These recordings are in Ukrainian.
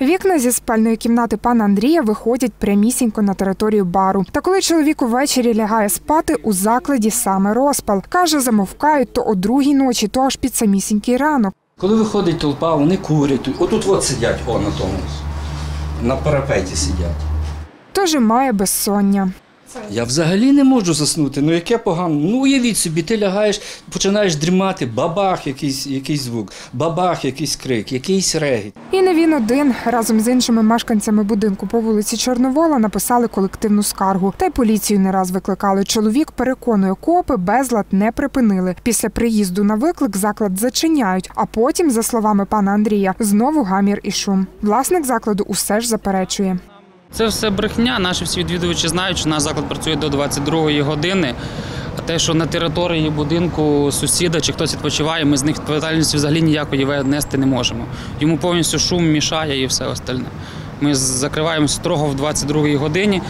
Вікна зі спальної кімнати пана Андрія виходять прямісінько на територію бару. Та коли чоловік увечері лягає спати, у закладі саме розпал. Каже, замовкають то о другій ночі, то аж під самісінький ранок. Коли виходить толпа, вони курять. Отут от сидять, о, на тому. На парапеті сидять. Тож і має безсоння. Я взагалі не можу заснути. Ну яке погано. Ну уявіть собі, ти лягаєш, починаєш дрімати, бабах, якийсь, якийсь звук, бабах, якийсь крик, якийсь регіт. І не він один разом з іншими мешканцями будинку по вулиці Чорновола написали колективну скаргу. Та й поліцію не раз викликали. Чоловік переконує, копи безлад не припинили. Після приїзду на виклик заклад зачиняють, а потім, за словами пана Андрія, знову гамір і шум. Власник закладу усе ж заперечує. Це все брехня. Наші всі відвідувачі знають, що наш заклад працює до 22-ї години. А те, що на території будинку сусіда чи хтось відпочиває, ми з них відповідальності взагалі ніякої нести не можемо. Йому повністю шум мішає і все остальне. Ми закриваємо строго в 22-й годині.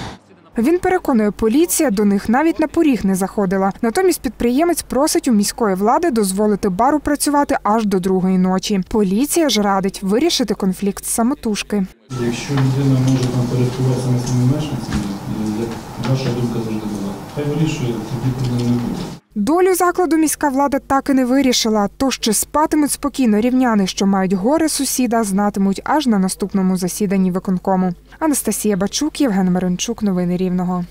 Він переконує, поліція до них навіть на поріг не заходила. Натомість підприємець просить у міської влади дозволити бару працювати аж до другої ночі. Поліція ж радить вирішити конфлікт самотужки. Якщо людина може там порядкуватися на самі мешканцями, як ваша думка завжди була, хай вирішує, тоді проблем не буде. Долю закладу міська влада так і не вирішила. Тож чи спатимуть спокійно рівняни, що мають горе сусіда, знатимуть аж на наступному засіданні виконкому. Анастасія Бачук, Євген Маринчук, Новини Рівного.